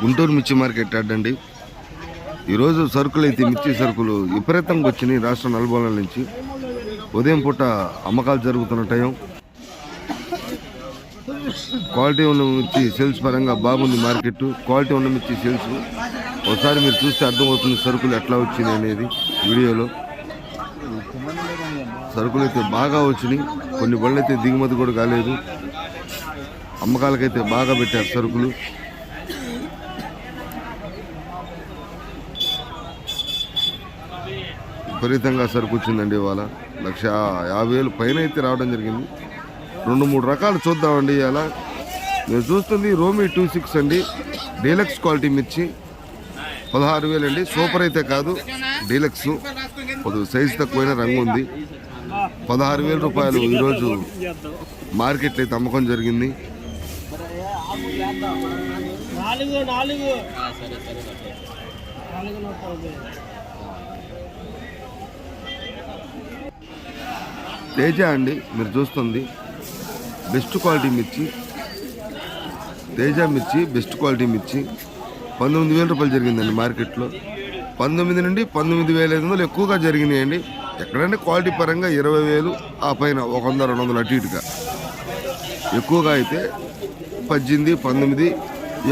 గుంటూరు మిర్చి మార్కెట్ అడ్డండి ఈరోజు సరుకులు అయితే మిర్చి సరుకులు విపరీతంగా వచ్చినాయి. రాష్ట్ర నలుబోల నుంచి ఉదయం పూట అమ్మకాలు జరుగుతున్న టైం. క్వాలిటీ ఉన్న మిర్చి సేల్స్ పరంగా బాగుంది మార్కెట్. క్వాలిటీ ఉన్న మిర్చి సేల్స్. ఒకసారి మీరు చూస్తే అర్థమవుతుంది సరుకులు ఎట్లా వచ్చినాయి అనేది వీడియోలో. సరుకులు అయితే బాగా వచ్చినాయి. కొన్ని బళ్ళు అయితే దిగుమతి కూడా కాలేదు. అమ్మకాలకైతే బాగా పెట్టారు సరుకులు. విపరీతంగా సరుకు వచ్చిందండి ఇవాళ. లక్ష యాభై వేలు పైన అయితే రావడం జరిగింది. రెండు మూడు రకాలు చూద్దామండి ఇవాళ. మీరు చూస్తుంది రోమి టూ సిక్స్ అండి. డీలక్స్ క్వాలిటీ మిర్చి పదహారు వేలు అండి. సూపర్ అయితే కాదు. డీలక్స్ కొద్దిగా సైజు తక్కువైన రంగు ఉంది. పదహారు వేల రూపాయలు ఈరోజు మార్కెట్లో అయితే అమ్మకం జరిగింది. నాలుగు నాలుగు. నాలుగు నూట యాభై. తేజ అండి మీరు చూస్తుంది. బెస్ట్ క్వాలిటీ మిర్చి. తేజ మిర్చి బెస్ట్ క్వాలిటీ మిర్చి. పంతొమ్మిది వేల రూపాయలు జరిగిందండి మార్కెట్లో. పంతొమ్మిది నుండి పంతొమ్మిది వేల ఐదు వందలు ఎక్కువగా జరిగినాయండి. ఎక్కడంటే క్వాలిటీ పరంగా ఇరవై వేలు ఆ పైన ఒక వంద రెండు వందలు అటు ఇటుగా. ఎక్కువగా అయితే పద్దెనిమిది పంతొమ్మిది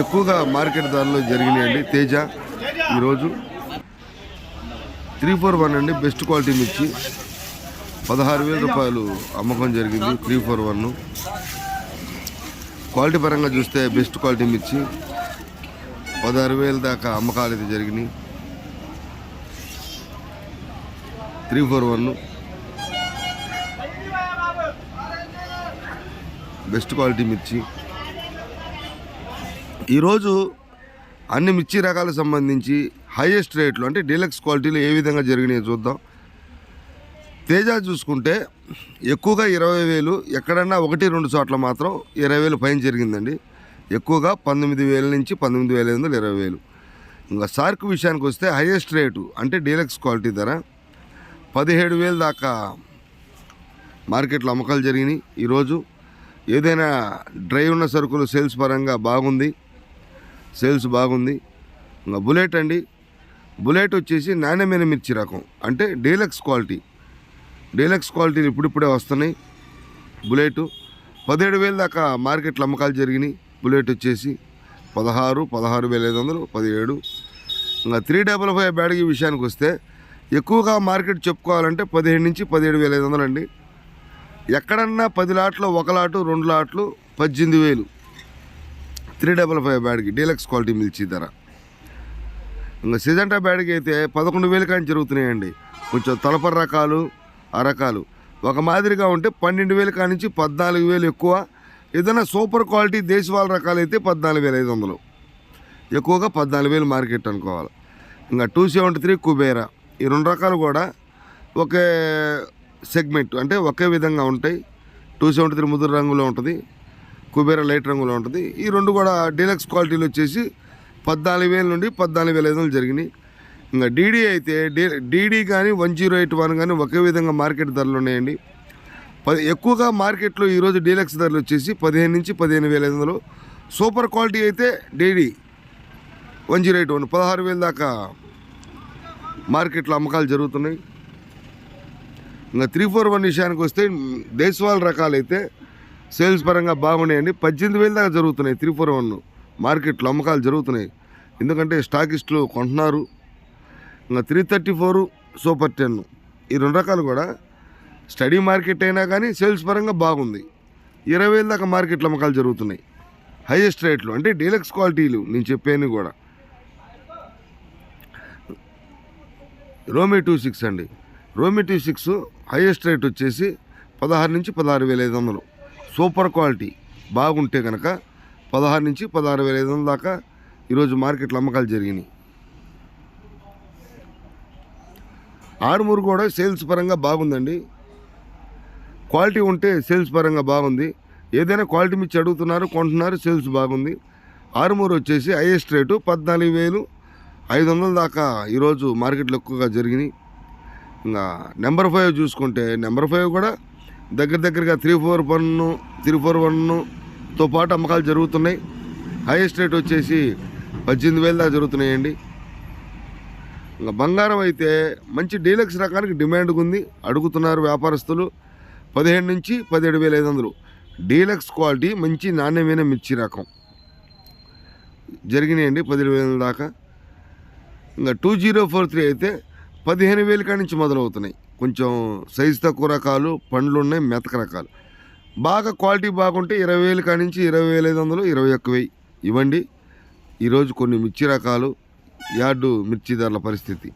ఎక్కువగా మార్కెట్ ధరలు జరిగినాయండి. తేజ ఈరోజు త్రీ ఫోర్ వన్ అండి బెస్ట్ క్వాలిటీ మిర్చి. పదహారు వేల రూపాయలు అమ్మకం జరిగింది త్రీ ఫోర్ వన్. క్వాలిటీ పరంగా చూస్తే బెస్ట్ క్వాలిటీ మిర్చి. పదహారు వేల దాకా అమ్మకాలు అయితే జరిగినాయి. Three four one. Best quality మిర్చి. ఈరోజు అన్ని మిర్చి రకాలకు సంబంధించి హైయెస్ట్ రేట్లు అంటే డీలక్స్ క్వాలిటీలు ఏ విధంగా జరిగినాయో చూద్దాం. తేజ చూసుకుంటే ఎక్కువగా ఇరవై వేలు ఎక్కడన్నా ఒకటి రెండు చోట్ల మాత్రం ఇరవై వేలు పైన జరిగిందండి. ఎక్కువగా పంతొమ్మిది వేల నుంచి పంతొమ్మిది వేల ఐదు వందలు ఇరవై వేలు. ఇంకా సార్క్ విషయానికి వస్తే హైయెస్ట్ రేటు అంటే డీలక్స్ క్వాలిటీ ధర పదిహేడు వేలు దాకా మార్కెట్లో అమ్మకాలు జరిగినాయి. ఈరోజు ఏదైనా డ్రై ఉన్న సరుకులు సేల్స్ పరంగా బాగుంది. సేల్స్ బాగుంది. ఇంకా బుల్లెట్ అండి. బుల్లెట్ వచ్చేసి నాణ్యమైన మిర్చి రకం. అంటే డీలక్స్ క్వాలిటీ. డీలక్స్ క్వాలిటీలు ఇప్పుడిప్పుడే వస్తున్నాయి. బుల్లెట్ పదిహేడు వేల దాకా మార్కెట్లో అమ్మకాలు జరిగినాయి. బుల్లెట్ వచ్చేసి పదహారు పదహారు వేల ఐదు వందలు పదిహేడు. ఇంకా త్రీ డబల్ ఫైవ్ బ్యాటరీ విషయానికి వస్తే ఎక్కువగా మార్కెట్ చెప్పుకోవాలంటే పదిహేడు నుంచి పదిహేడు వేల ఐదు వందలు అండి. ఎక్కడన్నా పది లాట్లు ఒక లాటు రెండు లాట్లు పద్దెనిమిది వేలు. త్రీ డబల్ ఫైవ్ బ్యాడ్కి డీలక్స్ క్వాలిటీ మిల్చి ధర. ఇంకా సిజంటా బ్యాడ్కి అయితే పదకొండు వేలు కానీ జరుగుతున్నాయండి. కొంచెం తలపర రకాలు ఆ రకాలు ఒక మాదిరిగా ఉంటే పన్నెండు వేలు కానించి పద్నాలుగు వేలు ఎక్కువ. ఏదైనా సూపర్ క్వాలిటీ దేశవాళ రకాలు అయితే పద్నాలుగు వేల ఐదు వందలు. ఎక్కువగా పద్నాలుగు వేలు మార్కెట్ అనుకోవాలి. ఇంకా టూ సెవెంటీ త్రీ కుబేరా. ఈ రెండు రకాలు కూడా ఒకే సెగ్మెంట్ అంటే ఒకే విధంగా ఉంటాయి. టూ సెవెంటీ త్రీ ముదురు రంగులో ఉంటుంది. కుబేరా లైట్ రంగులో ఉంటుంది. ఈ రెండు కూడా డీలక్స్ క్వాలిటీలు వచ్చేసి పద్నాలుగు వేల నుండి పద్నాలుగు వేల ఐదు వందలు జరిగినాయి. ఇంకా డీడీ అయితే డీ డీడీ కానీ వన్ జీరో ఎయిట్ వన్ కానీ ఒకే విధంగా మార్కెట్ ధరలు ఉన్నాయండి. పది ఎక్కువగా మార్కెట్లో ఈరోజు డీలక్స్ ధరలు వచ్చేసి పదిహేను నుంచి పదిహేను వేల ఐదు వందలు. సూపర్ క్వాలిటీ అయితే DD one zero eight one పదహారు వేల దాకా మార్కెట్లో అమ్మకాలు జరుగుతున్నాయి. ఇంకా త్రీ ఫోర్ వన్ విషయానికి వస్తే దేశవాళ రకాలు అయితే సేల్స్ పరంగా బాగున్నాయండి. పద్దెనిమిది వేల దాకా జరుగుతున్నాయి. త్రీ ఫోర్ వన్ మార్కెట్లో అమ్మకాలు జరుగుతున్నాయి. ఎందుకంటే స్టాకిస్టులు కొంటున్నారు. ఇంకా three thirty four super ten ఈ రెండు రకాలు కూడా స్టడీ మార్కెట్ అయినా కానీ సేల్స్ పరంగా బాగుంది. ఇరవై వేల దాకా మార్కెట్లో అమ్మకాలు జరుగుతున్నాయి. హైయెస్ట్ రేట్లు అంటే డీలక్స్ క్వాలిటీలు నేను చెప్పాను కూడా. రోమి టూ సిక్స్ అండి. రోమి టూ సిక్స్ హైయెస్ట్ రేట్ వచ్చేసి పదహారు నుంచి పదహారు వేల ఐదు వందలు. Super quality. బాగుంటే కనుక పదహారు నుంచి పదహారు వేల ఐదు వందల దాకా ఈరోజు మార్కెట్లో అమ్మకాలు జరిగినాయి. ఆరుమూరు కూడా సేల్స్ పరంగా బాగుందండి. క్వాలిటీ ఉంటే సేల్స్ పరంగా బాగుంది. ఏదైనా క్వాలిటీ మించి అడుగుతున్నారు కొంటున్నారు సేల్స్ బాగుంది. ఆరుమూరు వచ్చేసి హైయెస్ట్ రేటు పద్నాలుగు వేలు ఐదు వందల దాకా ఈరోజు మార్కెట్లో ఎక్కువగా జరిగినాయి. ఇంకా నెంబర్ ఫైవ్ చూసుకుంటే నెంబర్ ఫైవ్ కూడా దగ్గర దగ్గరగా three four one three four వన్తో పాటు అమ్మకాలు జరుగుతున్నాయి. హైయెస్ట్ రేట్ వచ్చేసి పద్దెనిమిది వేలు దాకా జరుగుతున్నాయండి. ఇంకా బంగారం అయితే మంచి డీలక్స్ రకానికి డిమాండ్ ఉంది. అడుగుతున్నారు వ్యాపారస్తులు. పదిహేను నుంచి పదిహేడు వేల ఐదు వందలు. డీలక్స్ క్వాలిటీ మంచి నాణ్యమైన మిర్చి రకం. జరిగినాయండి పదిహేడు వేల దాకా. ఇంకా టూ జీరో ఫోర్ త్రీ అయితే పదిహేను వేల కాడి నుంచి మొదలవుతున్నాయి. కొంచెం సైజు తక్కువ రకాలు పండ్లు ఉన్నాయి మెతక రకాలు. బాగా క్వాలిటీ బాగుంటే ఇరవై వేలు కానించి నుంచి ఇరవై వేల ఐదు వందలు ఇరవై ఒక్క వెయ్యి ఇవ్వండి. ఈరోజు కొన్ని మిర్చి రకాలు యార్డు మిర్చి ధరల పరిస్థితి.